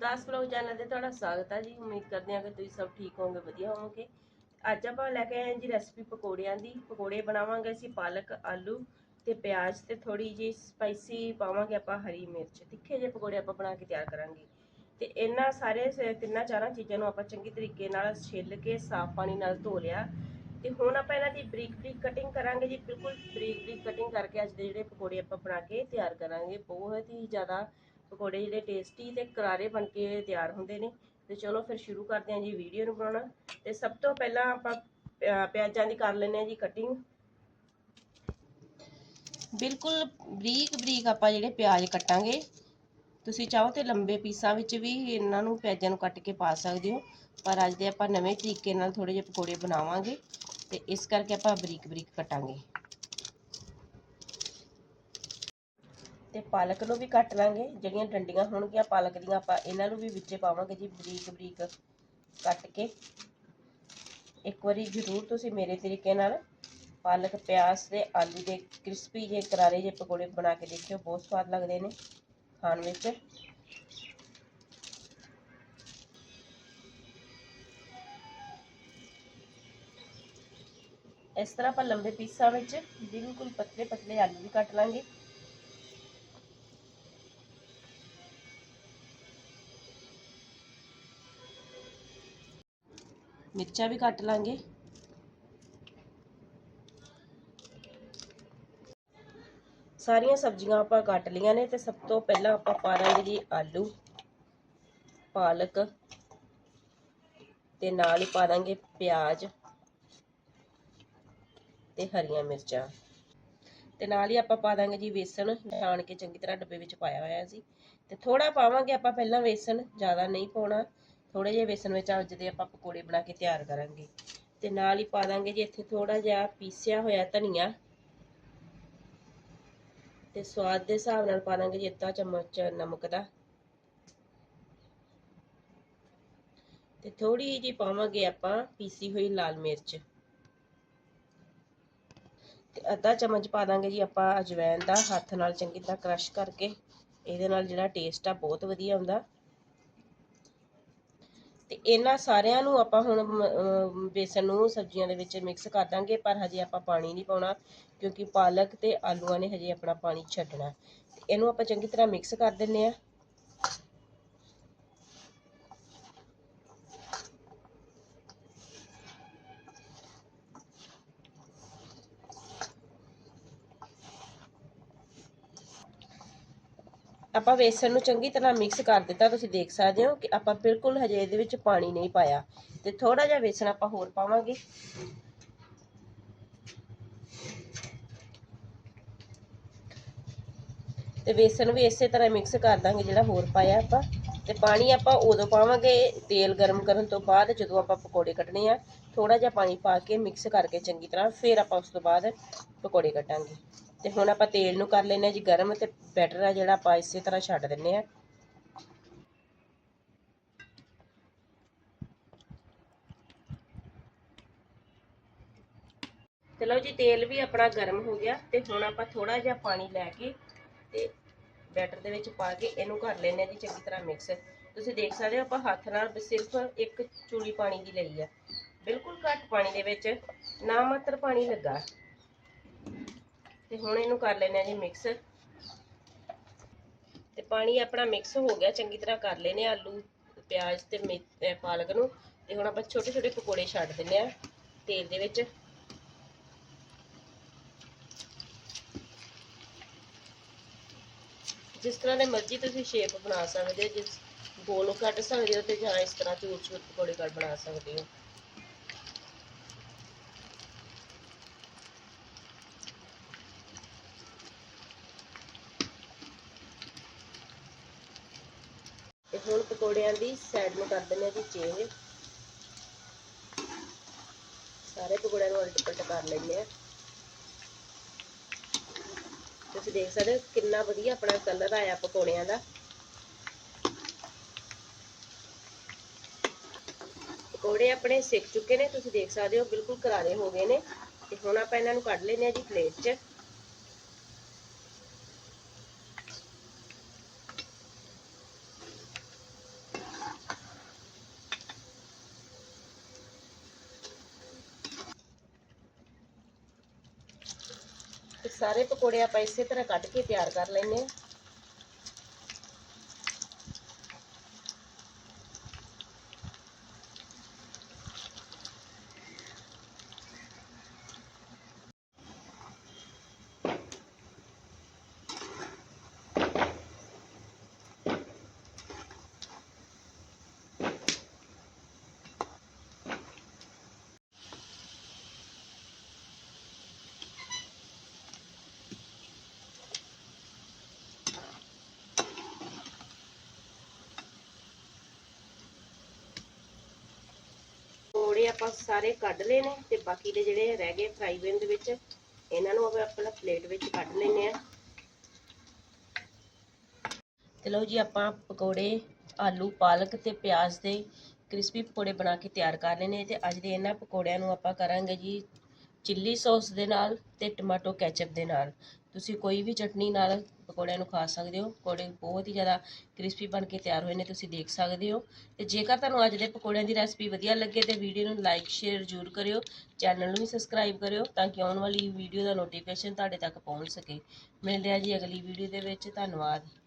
ਦਾਸ vlog channel ਤੇ ਤੁਹਾਡਾ ਸਵਾਗਤ ਹੈ ਜੀ। ਉਮੀਦ ਕਰਦੇ ਹਾਂ ਕਿ ਤੁਸੀਂ ਸਭ ਠੀਕ ਹੋਵੋਗੇ, ਵਧੀਆ ਹੋਵੋਗੇ। ਅੱਜ ਆਪਾਂ ਲੈ ਕੇ ਆਏ ਜੀ ਰੈਸਪੀ ਪਕੌੜਿਆਂ ਦੀ। ਪਕੌੜੇ ਬਣਾਵਾਂਗੇ ਅਸੀਂ ਪਾਲਕ, ਆਲੂ ਤੇ ਪਿਆਜ਼ ਤੇ ਥੋੜੀ ਜੀ ਸਪਾਈਸੀ ਪਾਵਾਂਗੇ ਆਪਾਂ ਹਰੀ ਮਿਰਚ। ਤਿੱਖੇ ਜਿਹੇ ਪਕੌੜੇ ਆਪਾਂ ਬਣਾ ਕੇ ਤਿਆਰ ਕਰਾਂਗੇ। ਤੇ ਇਹਨਾਂ ਸਾਰੇ ਸ- ਤਿੰਨਾਂ ਚਾਰਾਂ ਚੀਜ਼ਾਂ ਨੂੰ ਆਪਾਂ ਚੰਗੀ ਤਰੀਕੇ ਨਾਲ ਛਿੱਲ ਕੇ ਸਾਫ਼ ਪਾਣੀ ਨਾਲ ਧੋ ਲਿਆ। ਤੇ ਹੁਣ ਆਪਾਂ ਇਹਨਾਂ ਦੀ ਬਰੀਕ ਬਰੀਕ ਕਟਿੰਗ ਕਰਾਂਗੇ ਜੀ। ਬਿਲਕੁਲ ਬਰੀਕ ਬਰੀਕ ਕਟਿੰਗ ਕਰਕੇ ਅੱਜ ਦੇ ਜਿਹੜੇ ਪਕੌੜੇ ਆਪਾਂ ਬਣਾ ਕੇ ਤਿਆਰ ਕਰਾਂਗੇ। ਬਹੁਤ ਹੀ ਜ਼ਿਆਦਾ ਪਕੌੜੇ ਜਿਹੜੇ ਟੇਸਟੀ ਤੇ ਕਰਾਰੇ ਬਣ ਕੇ ਤਿਆਰ ਹੁੰਦੇ ਨੇ। ਤੇ ਚਲੋ ਫਿਰ ਸ਼ੁਰੂ ਕਰਦੇ ਹਾਂ ਜੀ ਵੀਡੀਓ ਨੂੰ ਬਣਾਉਣਾ। ਤੇ ਸਭ ਤੋਂ ਪਹਿਲਾਂ ਆਪਾਂ ਪਿਆ- ਪਿਆਜ਼ਾਂ ਦੀ ਕਰ ਲੈਂਦੇ ਹਾਂ ਜੀ ਕਟਿੰਗ ਬਿਲਕੁਲ ਬਰੀਕ ਬਰੀਕ ਆਪਾਂ ਜਿਹੜੇ ਪਿਆਜ਼ ਕੱਟਾਂਗੇ, ਤੁਸੀਂ ਚਾਹੋ ਤੇ ਲੰਬੇ ਪੀਸਾਂ ਵਿੱਚ ਵੀ ਇਹਨਾਂ ਨੂੰ ਪਿਆਜ਼ਾਂ ਨੂੰ ਕੱਟ ਕੇ ਪਾ ਸਕਦੇ ਹੋ। ਪਰ ਅੱਜ ਦੇ ਆਪਾਂ ਨਵੇਂ ਤਰੀਕੇ ਨਾਲ ਥੋੜੇ ਜਿਹੇ ਪਕੌੜੇ ਬਣਾਵਾਂਗੇ ਤੇ ਇਸ ਕਰਕੇ ਆਪਾਂ ਬਰੀਕ ਬਰੀਕ ਕਟਾਂਗੇ। ਤੇ ਪਾਲਕ ਨੂੰ ਵੀ ਕੱਟ ਲਾਂਗੇ। ਜਿਹੜੀਆਂ ਡੰਡੀਆਂ ਹੋਣਗੀਆਂ, ਪਾਲਕ ਦੀਆਂ ਆਪਾਂ ਇਹਨਾਂ ਨੂੰ ਵੀ ਵਿੱਚੇ ਪਾਵਾਂਗੇ ਜੀ, ਬਰੀਕ ਬਰੀਕ ਕੱਟ ਕੇ। ਇੱਕ ਵਾਰੀ ਜ਼ਰੂਰ ਤੁਸੀਂ ਮੇਰੇ ਤਰੀਕੇ ਨਾਲ ਪਾਲਕ, ਪਿਆਜ਼ ਤੇ ਆਲੂ ਦੇ ਕ੍ਰਿਸਪੀ ਜੇ ਕਰਾਰੇ ਜੇ ਪਕੌੜੇ ਬਣਾ ਕੇ ਦੇਖਿਓ, ਬਹੁਤ ਸਵਾਦ ਲੱਗਦੇ ਨੇ ਖਾਣ ਵਿੱਚ। ਇਸ ਤਰ੍ਹਾਂ ਆਪਾਂ ਲੰਬੇ ਪੀਸਾਂ ਵਿੱਚ ਬਿਲਕੁਲ ਪਤਲੇ ਪਤਲੇ ਆਲੂ ਵੀ ਕੱਟ ਲਾਂਗੇ। ਮਿਰਚਾਂ ਵੀ ਕੱਟ ਲਾਂਗੇ। ਸਾਰੀਆਂ ਸਬਜ਼ੀਆਂ ਆਪਾਂ ਕੱਟ ਲਈਆਂ ਨੇ ਤੇ ਸਭ ਤੋਂ ਪਹਿਲਾਂ ਆਪਾਂ ਪਾ ਦਾਂਗੇ ਜੀ ਆਲੂ, ਪਾਲਕ ਤੇ ਨਾਲ ਹੀ ਪਾ ਦਾਂਗੇ ਪਿਆਜ਼ ਤੇ ਹਰੀਆਂ ਮਿਰਚਾਂ। ਤੇ ਨਾਲ ਹੀ ਆਪਾਂ ਪਾ ਦਾਂਗੇ ਜੀ ਵੇਸਣ, ਛਾਣ ਕੇ ਚੰਗੀ ਤਰ੍ਹਾਂ ਡੱਬੇ ਵਿੱਚ ਪਾਇਆ ਹੋਇਆ ਸੀ। ਤੇ ਥੋੜਾ ਪਾਵਾਂਗੇ ਆਪਾਂ ਪਹਿਲਾਂ ਵੇਸਣ, ਜ਼ਿਆਦਾ ਨਹੀਂ ਪਾਉਣਾ। ਥੋੜੇ ਜਿਹੇ ਵੇਸਣ ਵਿੱਚ ਅੱਜ ਦੇ ਆਪਾਂ ਪਕੌੜੇ ਬਣਾ ਕੇ ਤਿਆਰ ਕਰਾਂਗੇ। ਤੇ ਨਾਲ ਹੀ ਪਾ ਦਾਂਗੇ ਜੀ ਇੱਥੇ ਥੋੜਾ ਜਿਹਾ ਪੀਸਿਆ ਹੋਇਆ ਧਨੀਆ। ਤੇ ਸਵਾਦ ਦੇ ਹਿਸਾਬ ਨਾਲ ਪਾ ਦਾਂਗੇ ਜੀ ਅੱਧਾ ਚਮਚ ਨਮਕ ਦਾ। ਤੇ ਥੋੜੀ ਜਿਹੀ ਪਾਵਾਂਗੇ ਆਪਾਂ ਪੀਸੀ ਹੋਈ ਲਾਲ ਮਿਰਚ। ਤੇ ਅੱਧਾ ਚਮਚ ਪਾ ਦਾਂਗੇ ਜੀ ਆਪਾਂ ਅਜਵਾਇਣ ਦਾ, ਹੱਥ ਨਾਲ ਚੰਗੀ ਤਰ੍ਹਾਂ ਕ੍ਰਸ਼ ਕਰਕੇ। ਇਹਦੇ ਨਾਲ ਜਿਹੜਾ ਟੇਸਟ ਆ ਬਹੁਤ ਵਧੀਆ ਆਉਂਦਾ। ਤੇ ਇਹਨਾਂ ਸਾਰਿਆਂ ਨੂੰ ਆਪਾਂ ਹੁਣ ਬੇਸਨ ਨੂੰ ਸਬਜ਼ੀਆਂ ਦੇ ਵਿੱਚ ਮਿਕਸ ਕਰ ਦਾਂਗੇ, ਪਰ ਹਜੇ ਆਪਾਂ ਪਾਣੀ ਨਹੀਂ ਪਾਉਣਾ, ਕਿਉਂਕਿ ਪਾਲਕ ਤੇ ਆਲੂਆਂ ਨੇ ਹਜੇ ਆਪਣਾ ਪਾਣੀ ਛੱਡਣਾ। ਇਹਨੂੰ ਆਪਾਂ ਚੰਗੀ ਤਰ੍ਹਾਂ ਮਿਕਸ ਕਰ ਦਿੰਨੇ ਆ ਆਪਾਂ ਵੇਸਣ ਨੂੰ ਚੰਗੀ ਤਰ੍ਹਾਂ ਮਿਕਸ ਕਰ ਦਿੱਤਾ, ਤੁਸੀਂ ਦੇਖ ਸਕਦੇ ਹੋ ਕਿ ਆਪਾਂ ਬਿਲਕੁਲ ਹਜੇ ਇਹਦੇ ਵਿੱਚ ਪਾਣੀ ਨਹੀਂ ਪਾਇਆ। ਤੇ ਥੋੜਾ ਜਿਹਾ ਵੇਸਣ ਆਪਾਂ ਹੋਰ ਪਾਵਾਂਗੇ। ਤੇ ਵੇਸਣ ਵੀ ਇਸੇ ਤਰ੍ਹਾਂ ਮਿਕਸ ਕਰ ਦਾਂਗੇ ਜਿਹੜਾ ਹੋਰ ਪਾਇਆ ਆਪਾਂ। ਤੇ ਪਾਣੀ ਆਪਾਂ ਉਦੋਂ ਪਾਵਾਂਗੇ ਤੇਲ ਗਰਮ ਕਰਨ ਤੋਂ ਬਾਅਦ ਜਦੋਂ ਆਪਾਂ ਪਕੌੜੇ ਕੱਟਣੇ ਆ। ਥੋੜਾ ਜਿਹਾ ਪਾਣੀ ਪਾ ਕੇ ਮਿਕਸ ਕਰਕੇ ਚੰਗੀ ਤਰ੍ਹਾਂ ਫਿਰ ਆਪਾਂ ਉਸ ਤੋਂ ਬਾਅਦ ਪਕੌੜੇ ਕੱਟਾਂਗੇ ਤੇ ਹੁਣ ਆਪਾਂ ਤੇਲ ਨੂੰ ਕਰ ਲੈਨੇ ਜੀ ਗਰਮ ਤੇ ਬੈਟਰ ਆ ਜਿਹੜਾ ਆਪਾਂ ਇਸੇ ਤਰ੍ਹਾਂ ਛੱਡ ਦਿੰਨੇ ਆ ਤੇ ਲਓ ਜੀ, ਤੇਲ ਵੀ ਆਪਣਾ ਗਰਮ ਹੋ ਗਿਆ ਤੇ ਹੁਣ ਆਪਾਂ ਥੋੜਾ ਜਿਹਾ ਪਾਣੀ ਲੈ ਕੇ ਤੇ ਬੈਟਰ ਦੇ ਵਿੱਚ ਪਾ ਕੇ ਇਹਨੂੰ ਕਰ ਲੈਨੇ ਜੀ ਚੰਗੀ ਤਰ੍ਹਾਂ ਮਿਕਸ। ਤੁਸੀਂ ਦੇਖ ਸਕਦੇ ਹੋ, ਆਪਾਂ ਹੱਥ ਨਾਲ ਸਿਰਫ ਇੱਕ ਚੂਲੀ ਪਾਣੀ ਦੀ ਲਈ ਆ। ਬਿਲਕੁਲ ਘੱਟ ਪਾਣੀ ਦੇ ਵਿੱਚ, ਨਾ ਮਾਤਰ ਪਾਣੀ ਲੱਗਾ। ਤੇ ਹੁਣ ਇਹਨੂੰ ਕਰ ਲੈਨੇ ਜੀ ਮਿਕਸ ਤੇ ਪਾਣੀ ਆਪਣਾ ਮਿਕਸ ਹੋ ਗਿਆ, ਚੰਗੀ ਤਰ੍ਹਾਂ ਕਰ ਲੈਨੇ ਆਲੂ, ਪਿਆਜ਼ ਤੇ ਮੇ- ਪਾਲਕ ਨੂੰ। ਤੇ ਹੁਣ ਆਪਾਂ ਛੋਟੇ ਛੋਟੇ ਪਕੌੜੇ ਛੱਡ ਦਿੰਨੇ ਆ ਤੇਲ ਦੇ ਵਿੱਚ। ਜਿਸ ਤਰ੍ਹਾਂ ਦੇ ਮਰਜ਼ੀ ਤੁਸੀਂ ਸ਼ੇਪ ਬਣਾ ਸਕਦੇ ਹੋ, ਜਿਸ ਗੋਲ ਕੱਟ ਸਕਦੇ ਹੋ ਤੇ ਜਾਂ ਇਸ ਤਰ੍ਹਾਂ ਚੂਰ ਚੂਰ ਪਕੌੜੇ ਕੱਟ ਬਣਾ ਸਕਦੇ ਹੋ। ਹੁਣ ਪਕੌੜਿਆਂ ਦੀ ਸਾਈਡ ਨੂੰ ਕਰ ਦਿੰਦੇ ਆ ਜੀ ਚੇਂਜ ਸਾਰੇ ਪਕੌੜਿਆਂ ਨੂੰ ਉਲਟ ਪਲਟ ਕਰ ਲੈਂਦੇ ਆ ਤੁਸੀਂ ਦੇਖ ਸਕਦੇ ਹੋ ਕਿੰਨਾ ਵਧੀਆ ਆਪਣਾ ਕਲਰ ਆਇਆ ਪਕੌੜਿਆਂ ਦਾ। ਪਕੌੜੇ ਆਪਣੇ ਸਿੱਕ ਚੁੱਕੇ ਨੇ, ਤੁਸੀਂ ਦੇਖ ਸਕਦੇ ਹੋ, ਬਿਲਕੁਲ ਕਰਾਰੇ ਹੋ ਗਏ ਨੇ। ਤੇ ਹੁਣ ਆਪਾਂ ਇਹਨਾਂ ਨੂੰ ਕੱਢ ਲੈਨੇ ਆ ਜੀ ਪਲੇਟ 'ਚ। ਸਾਰੇ ਪਕੌੜੇ ਆਪਾਂ ਇਸੇ ਤਰ੍ਹਾਂ ਕੱਢ ਕੇ ਤਿਆਰ ਕਰ ਲੈਨੇ ਆ ਪਕੌੜੇ ਆਪਾਂ ਸਾਰੇ ਕੱਢ ਲਏ ਨੇ ਤੇ ਬਾਕੀ ਦੇ ਜਿਹੜੇ ਰਹਿ ਗਏ ਫਰਾਈ ਪੈਨ ਦੇ ਵਿੱਚ, ਇਹਨਾਂ ਨੂੰ ਆਪਾਂ ਆਪਣਾ ਪਲੇਟ ਵਿੱਚ ਕੱਢ ਲੈਨੇ ਆ ਤੇ ਲਓ ਜੀ, ਆਪਾਂ ਪਕੌੜੇ, ਆਲੂ, ਪਾਲਕ ਤੇ ਪਿਆਜ਼ ਦੇ ਕ੍ਰਿਸਪੀ ਪਕੌੜੇ ਬਣਾ ਕੇ ਤਿਆਰ ਕਰ ਲਏ ਨੇ ਤੇ ਅੱਜ ਦੇ ਇਹਨਾਂ ਪਕੌੜਿਆਂ ਨੂੰ ਆਪਾਂ ਕਰਾਂਗੇ ਜੀ ਚਿੱਲੀ ਸੌਸ ਦੇ ਨਾਲ ਤੇ ਟਮਾਟੋ ਕੈਚਅਪ ਦੇ ਨਾਲ। ਤੁਸੀਂ ਕੋਈ ਵੀ ਚਟਨੀ ਨਾਲ ਪਕੌੜਿਆਂ ਨੂੰ ਖਾ ਸਕਦੇ ਹੋ। ਪਕੌੜੇ ਬਹੁਤ ਹੀ ਜ਼ਿਆਦਾ ਕ੍ਰਿਸਪੀ ਬਣ ਕੇ ਤਿਆਰ ਹੋਏ ਨੇ, ਤੁਸੀਂ ਦੇਖ ਸਕਦੇ ਹੋ। ਤੇ ਜੇਕਰ ਤੁਹਾਨੂੰ ਅੱਜ ਦੇ ਪਕੌੜਿਆਂ ਦੀ ਰੈਸਪੀ ਵਧੀਆ ਲੱਗੇ ਤੇ ਵੀਡੀਓ ਨੂੰ ਲਾਈਕ, ਸ਼ੇਅਰ ਜ਼ਰੂਰ ਕਰਿਓ। ਚੈਨਲ ਨੂੰ ਵੀ ਸਬਸਕ੍ਰਾਈਬ ਕਰਿਓ ਤਾਂ ਕਿ ਆਉਣ ਵਾਲੀ ਵੀਡੀਓ ਦਾ ਨੋਟੀਫਿਕੇਸ਼ਨ ਤੁਹਾਡੇ ਤੱਕ ਪਹੁੰਚ ਸਕੇ। ਮਿਲਦੇ ਆ ਜੀ ਅਗਲੀ ਵੀਡੀਓ ਦੇ ਵਿੱਚ। ਧੰਨਵਾਦ।